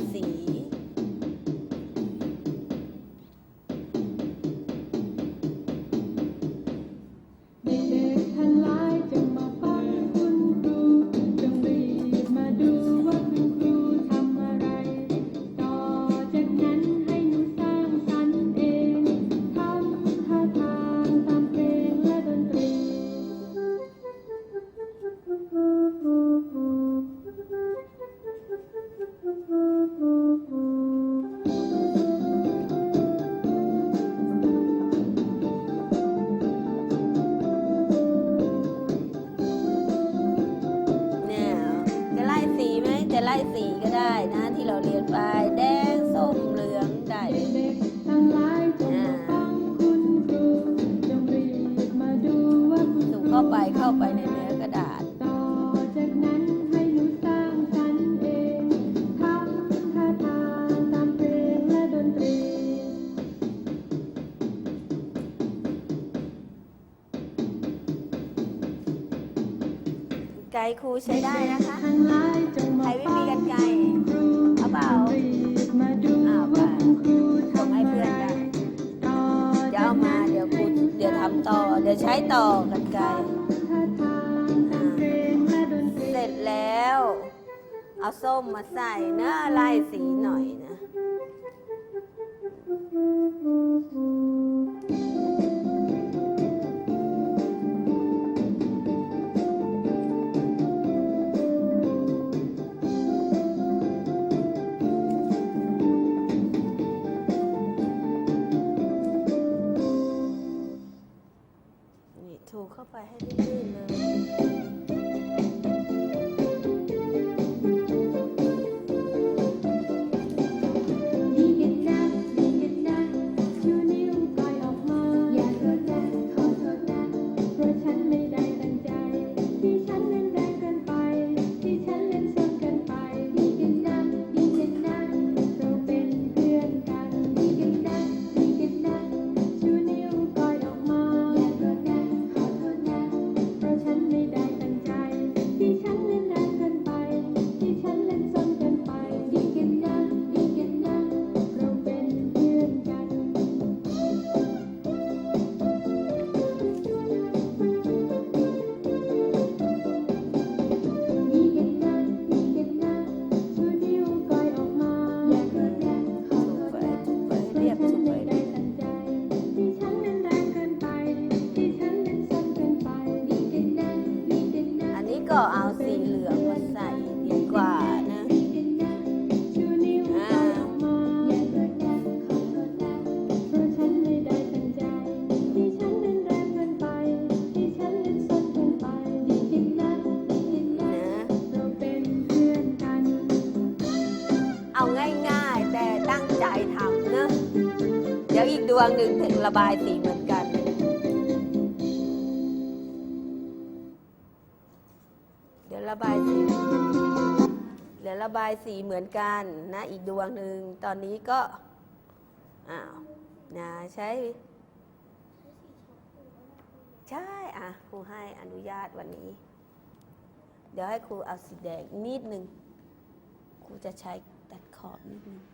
thingy. ครูใช้ได้นะคะใช้ไม่มีกันไกลเอาเปล่าเอาไปส่งให้เพื่อนกันจะเอามาเดี๋ยวครูเดี๋ยวทำต่อ เดี๋ยวใช้ต่อกันไกลเสร็จแล้ว เอาส้มมาใส่เนื้อลายสีหน่อย ดวงหนึ่งถึงระบายสีเหมือนกัน เดี๋ยวระบายสีเดี๋ยวระบายสีเหมือนกันนะอีกดวงหนึ่งตอนนี้ก็อ้าวนะใช้ใช่อะครูให้อนุญาตวันนี้ เดี๋ยวให้ครูเอาสีแดงนิดหนึ่งครูจะใช้ตัดขอบนิดนึง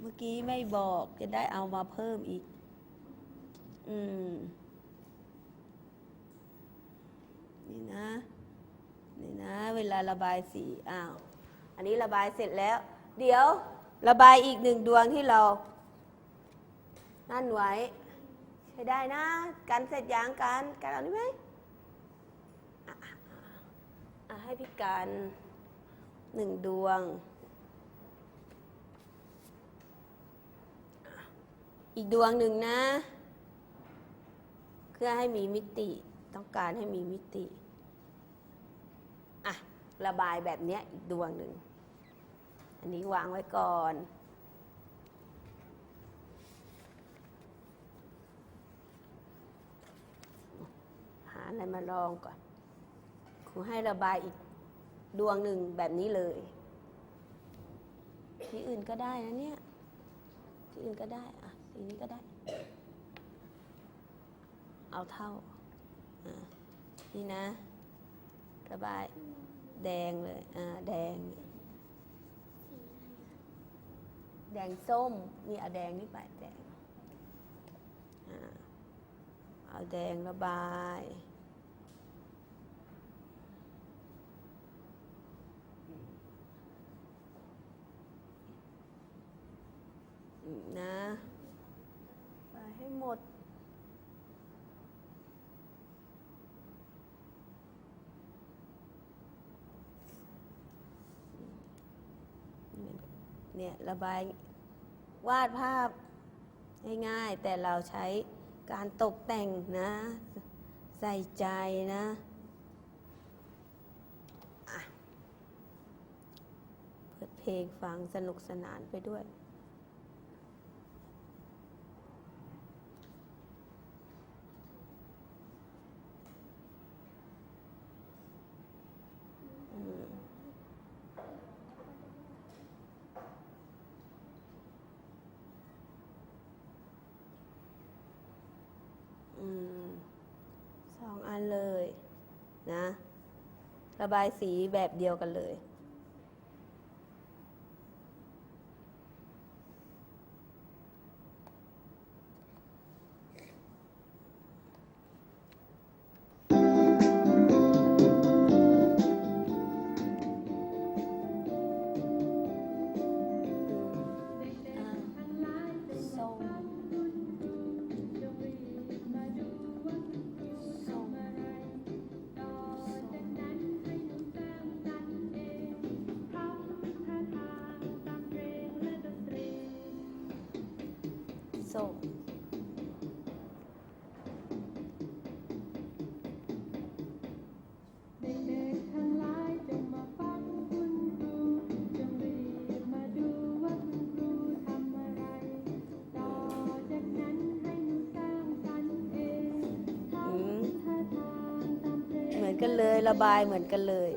เมื่อกี้ไม่บอกจะได้เอามาเพิ่มอีก อืม นี่นะ นี่นะ เวลาระบายสี อ้าว อันนี้ระบายเสร็จแล้ว เดี๋ยวระบายอีกหนึ่งดวงที่เรา นั่นไว้ ใช้ได้นะ กันเสร็จยางกัน กันเอานี้ไหมอ่าให้พี่กันหนึ่งดวง อีกดวงหนึ่งนะ เพื่อให้มีมิติต้องการให้มีมิติอะระบายแบบเนี้ยอีกดวงหนึ่ง อันนี้วางไว้ก่อน หาอะไรมาลองก่อนครูให้ระบายอีกดวงหนึ่งแบบนี้เลย ที่อื่นก็ได้นะเนี่ย ที่อื่นก็ได้อะ สีนี้ก็ได้ เอาเท่าอะนี่นะ ระบายแดงเลย อ่า แดง แดงส้ม นี่เอาแดงนี่ไปแดง อ่า เอาแดงระบายนะ ให้หมด เนี่ย ระบายวาดภาพง่ายๆ แต่เราใช้การตกแต่งนะ ใส่ใจนะะเปิดเพลงฟังสนุกสนานไปด้วย อืมอืมสองอันเลยนะ ระบายสีแบบเดียวกันเลย อนกันเลย ระบายเหมือนกันเลย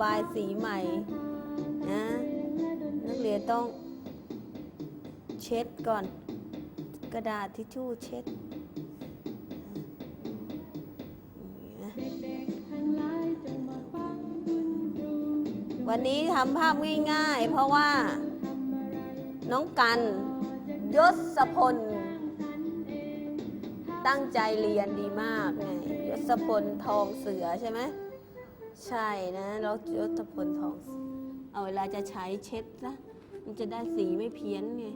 บายสีใหม่นะนักเรียนต้องเช็ดก่อน กระดาษทิชชู่เช็ดวันนี้ทำภาพง่ายๆ เพราะว่า น้องกันยศพล ตั้งใจเรียนดีมากไงยศพลทองเสือใช่ไหม ใช่นะแล้วยศพลทอง เอาเวลาจะใช้เช็ดนะมันจะได้สีไม่เพี้ยนไง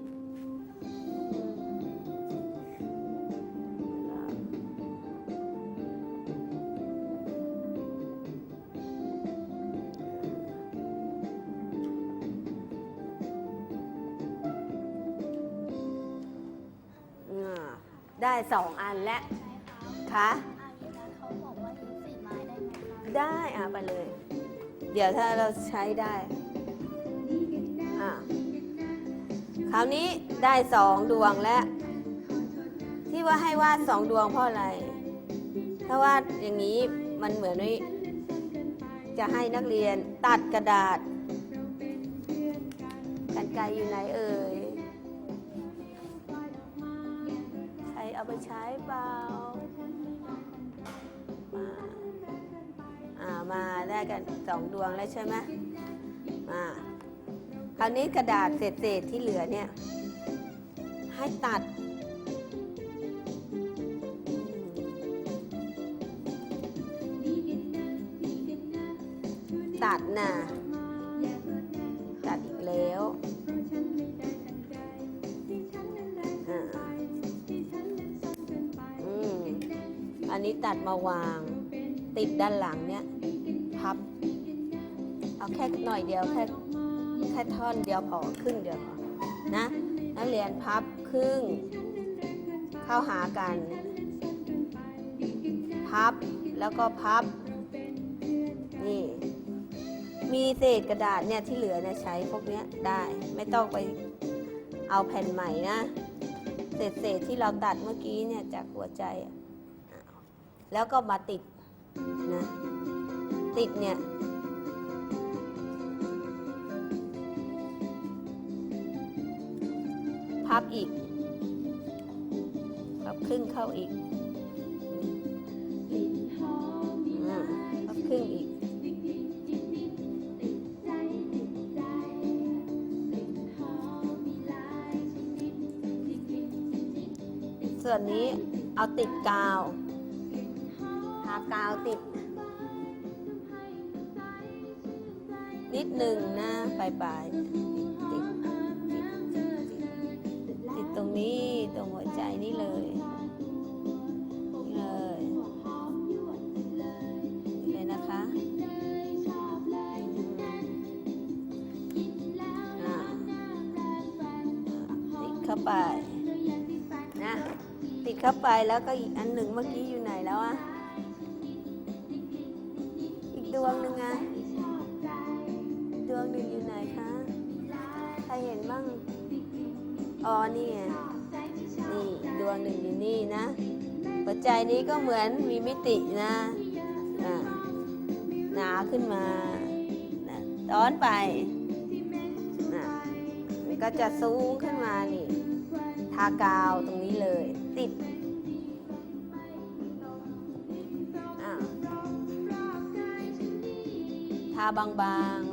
อ่าได้สองอันแล้วค่ะ ได้อะไปเลย เดี๋ยวถ้าเราใช้ได้อะคราวนี้ได้สองดวงแล้ว ที่ว่าให้วาดสองดวงเพราะอะไร ถ้าวาดอย่างนี้มันเหมือนว่าจะให้นักเรียนตัดกระดาษกันไกรอยู่ไหนเอ่ยใครเอาไปใช้เปล่า มาได้กันสองดวงแล้วใช่ไหมมาคราวนี้กระดาษเศษๆที่เหลือเนี่ย ให้ตัด ตัดนะตัดอีกแล้วอันนี้ตัดมาวาง ติดด้านหลังเนี่ย เอาแค่หน่อยเดียวแค่แค่ท่อนเดียวพอครึ่งเดียวพอนะนักเรียนพับครึ่ง เข้าหากัน พับแล้วก็พับ นี่ มีเศษกระดาษเนี่ยที่เหลือเนี่ยใช้พวกเนี้ยได้ไม่ต้องไปเอาแผ่นใหม่นะเศษเศษที่เราตัดเมื่อกี้เนี่ยจากหัวใจ แล้วก็มาติดนะติดเนี่ย พับอีก พับครึ่งเข้าอีกอพับครึ่งอีกส่วนนี้เอาติดกาวทากาวติด นิดหนึ่งนะปลายๆ เข้าไปนะติดเข้าไปแล้วก็อีกอันหนึ่งเมื่อกี้อยู่ไหนแล้วอะอีกดวงหนึ่งอะดวงหนึ่งอยู่ไหนคะใครเห็นบ้างอ๋อนี่ไงนี่ดวงหนึ่งอยู่นี่นะหัวใจนี้ก็เหมือนมีมิตินะหนาขึ้นมานะย้อนไปนะมันก็จะสูงขึ้นมานี่ ทากาวตรงนี้เลย ติดทาบางๆ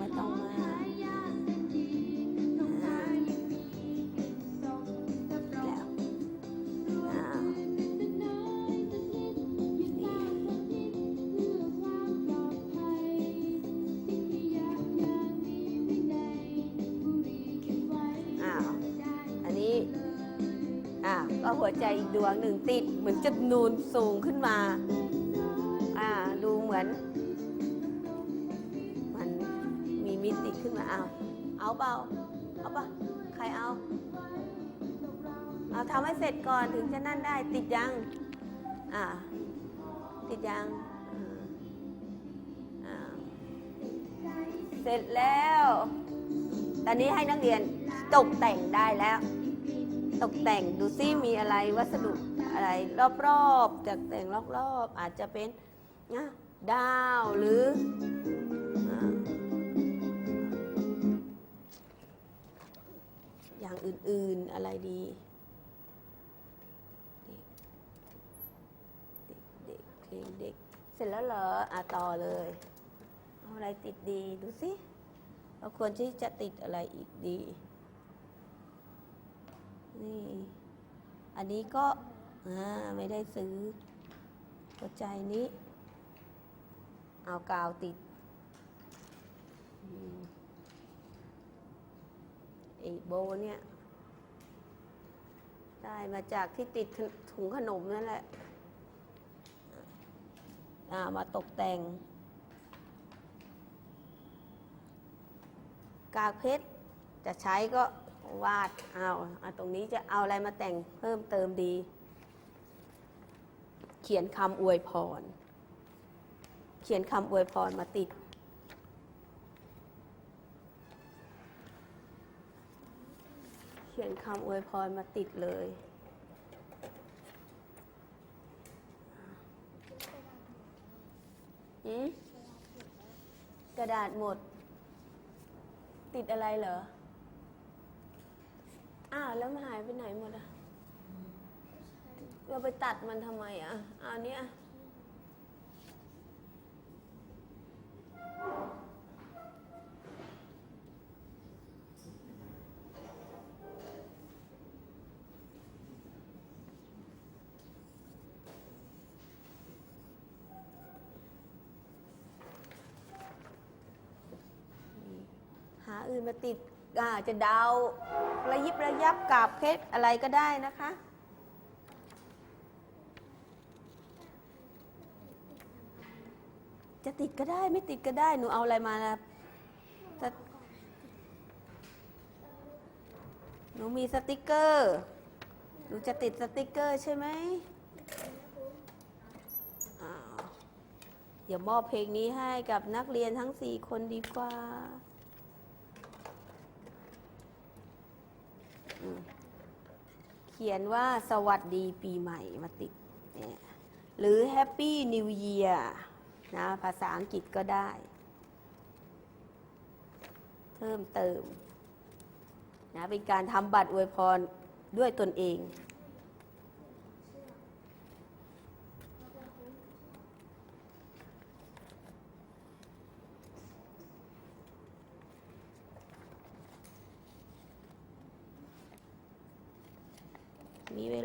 ใจอีกดวงหนึ่งติดเหมือนจะนูนสูงขึ้นมา อ่าดูเหมือน มันมีมิติขึ้นมาเอาเอาเปล่าเอาปะใครเอา เอาทำให้เสร็จก่อนถึงจะนั่นได้ติดยัง อ่า ติดยังเสร็จแล้ว ตอนนี้ให้นักเรียนตกแต่งได้แล้ว ตกแต่งดูซิมีอะไรวัสดุอะไรรอบๆจากแต่งรอบๆอาจจะเป็นนะดาวหรือออย่างอื่นๆอะไรดีเด็กๆเพลงเด็กเสร็จแล้วเหรออะต่อเลยเอาอะไรติดดีดูสิเราควรที่จะติดอะไรอีกดี นี่ อันนี้ก็ไม่ได้ซื้อ หัวใจนี้ เอากาวติดไอโบเนี่ย ได้มาจากที่ติดถุงขนมนั่นแหละามาตกแต่ง กากเพชรจะใช้ก็ วาดเอาเอาตรงนี้จะเอาอะไรมาแต่งเพิ่มเติมดี เขียนคำอวยพร เขียนคำอวยพรมาติด เขียนคำอวยพรมาติดเลยกระดาษหมด ติดอะไรเหรอ อ้าวแล้วมันหายไปไหนหมดอะ เราไปตัดมันทำไมอะเอาเนี้ยหาอื่นมาติด อ่จะดาวระยิบระยับกับเพชรอะไรก็ได้นะคะ จะติดก็ได้ไม่ติดก็ได้ หนูเอาอะไรมาล่ะหนูมีสติกเกอร์ หนูจะติดสติกเกอร์ใช่ไหมเดี๋ยวมอบเพลงนี้ให้กับนักเรียนทั้ง 4 คนดีกว่า เขียนว่าสวัสดีปีใหม่มาติดหรือ Happy New Year นะภาษาอังกฤษก็ได้ เพิ่มเติมนะเป็นการทำบัตรอวยพรด้วยตนเอง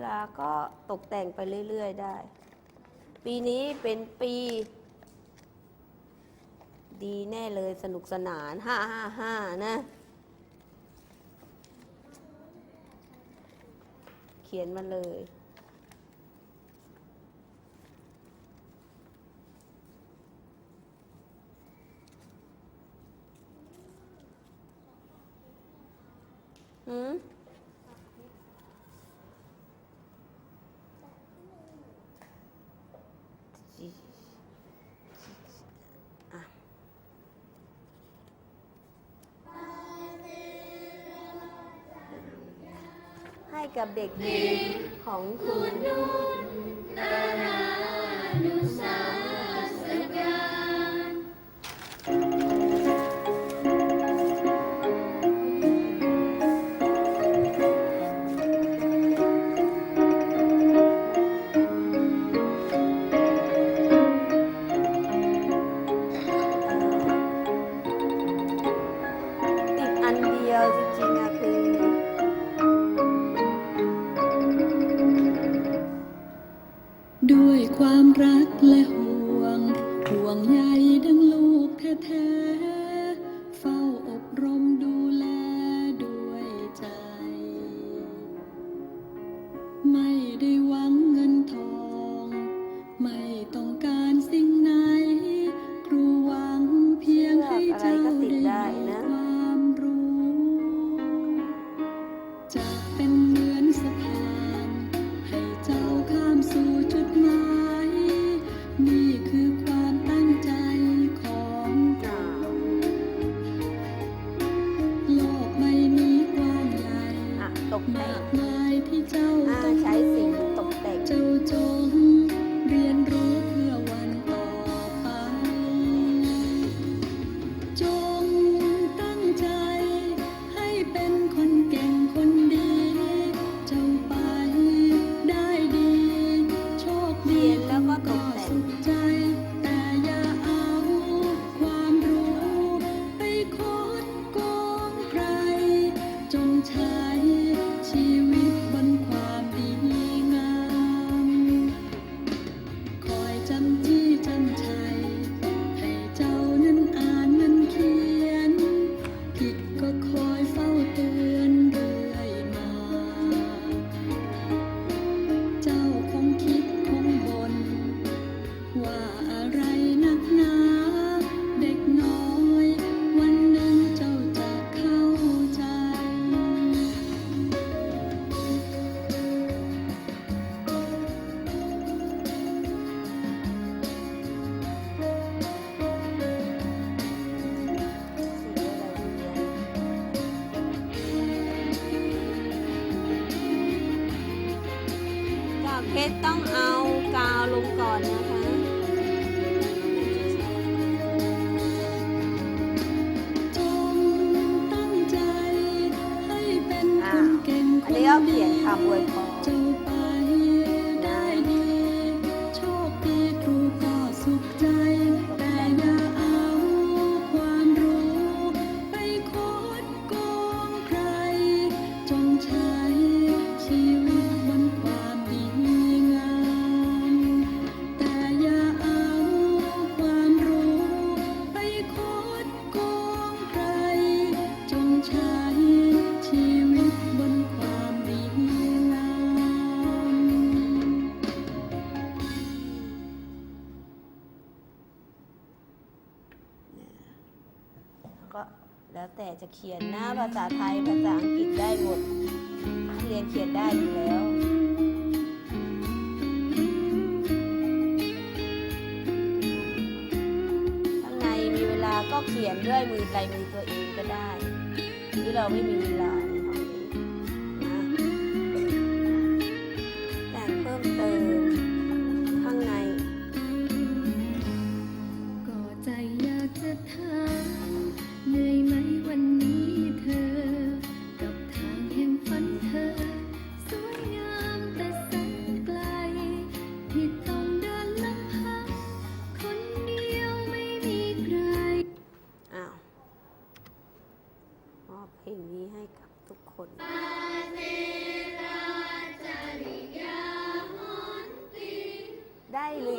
ลาก็ตกแต่งไปเรื่อย ๆ ได้ ปีนี้เป็นปี ดีแน่เลยสนุกสนานห้าห้าห้านะ เขียนมาเลย กับเด็กหญิงของคุณนุ่ช 当天他不会疼าษาไทย ภาษาอังกฤษได้หมด เรียนเขียนได้อยู่แล้วข้างในมีเวลาก็เขียนด้วยมือใจมือตัวเองก็ได้ ที่เราไม่มีเวลา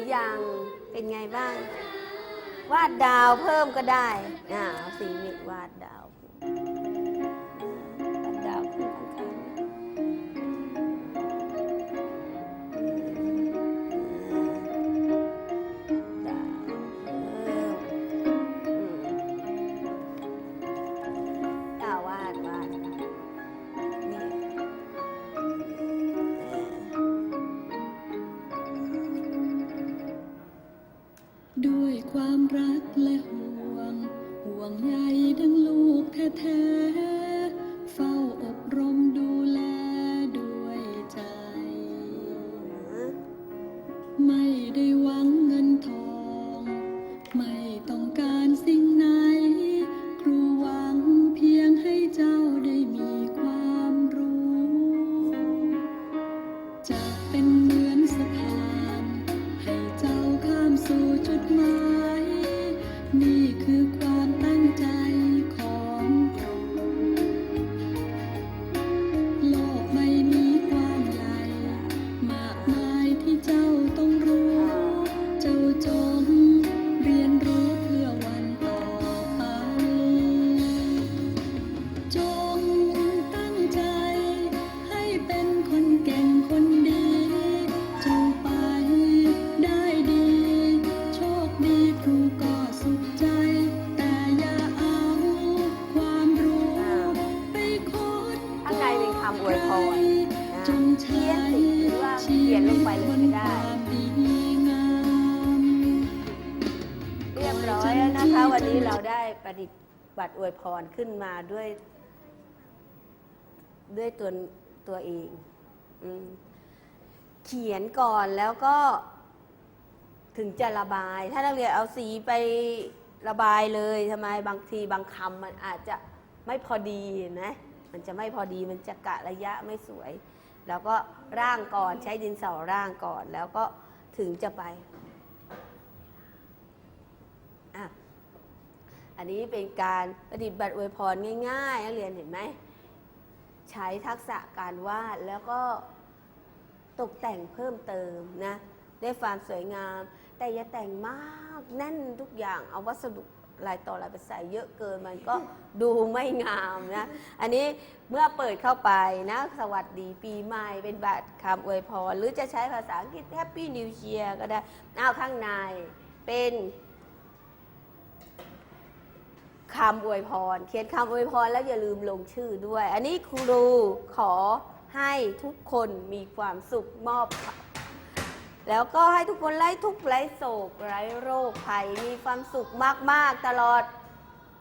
รือยัง เป็นไงบ้าง วาดดาวเพิ่มก็ได้อ่าสีมิตวาด บัติอวยพรขึ้นมาด้วย ด้วยตัวตัวเองอเขียนก่อนแล้วก็ถึงจะระบาย ถ้านักเรียนเอาสีไประบายเลยทำไมบางทีบางคำมันอาจจะไม่พอดีนะ มันจะไม่พอดีมันจะกะระยะไม่สวย แล้วก็ร่างก่อนใช้ดินสอร่างก่อน แล้วก็ถึงจะไป อะ อันนี้เป็นการประดิษฐ์บัตรอวยพรง่ายๆนักเรียนเห็นไหม ใช้ทักษะการวาดแล้วก็ตกแต่งเพิ่มเติมนะได้ความสวยงาม แต่อย่าแต่งมากแน่นทุกอย่างเอาวัสดุลายต่อลายไปใส่เยอะเกินมันก็ดูไม่งามนะ อันนี้เมื่อเปิดเข้าไปนะ สวัสดีปีใหม่เป็นบัตรคำอวยพร หรือจะใช้ภาษาอังกฤษ Happy New Year ก็ได้เอาข้างในเป็น คำอวยพร เขียนคำอวยพรแล้วอย่าลืมลงชื่อด้วย อันนี้ครูขอให้ทุกคนมีความสุขมอบ แล้วก็ให้ทุกคนไร้ทุกข์ไร้โศกไร้โรคภัยมีความสุขมาก ๆ ตลอด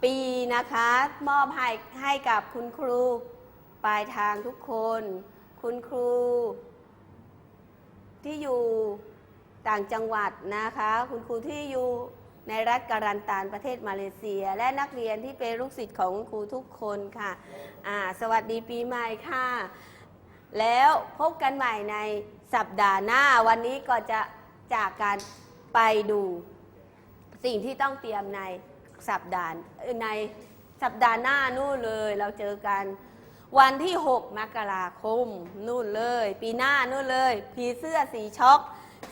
ปีนะคะ มอบให้ให้กับคุณครู ปลายทางทุกคน คุณครู ที่อยู่ต่างจังหวัดนะคะ คุณครูที่อยู่ ในรัฐการันตานประเทศมาเลเซีย และนักเรียนที่เป็นลูกศิษย์ของครูทุกคนค่ะอ่าสวัสดีปีใหม่ค่ะ แล้วพบกันใหม่ในสัปดาห์หน้าวันนี้ก็จะจากการไปดูสิ่งที่ต้องเตรียมในสัปดาห์ในสัปดาห์หน้านู่นเลยเราเจอกันวันที่ 6 มกราคมนู่นเลย ปีหน้านู่นเลยผีเสื้อสีช็อก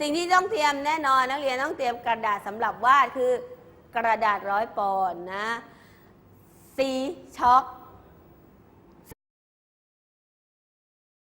สิ่งที่ต้องเตรียมแน่นอนนักเรียนต้องเตรียมกระดาษสำหรับวาดคือกระดาษร้อยปอนนะ สีช็อก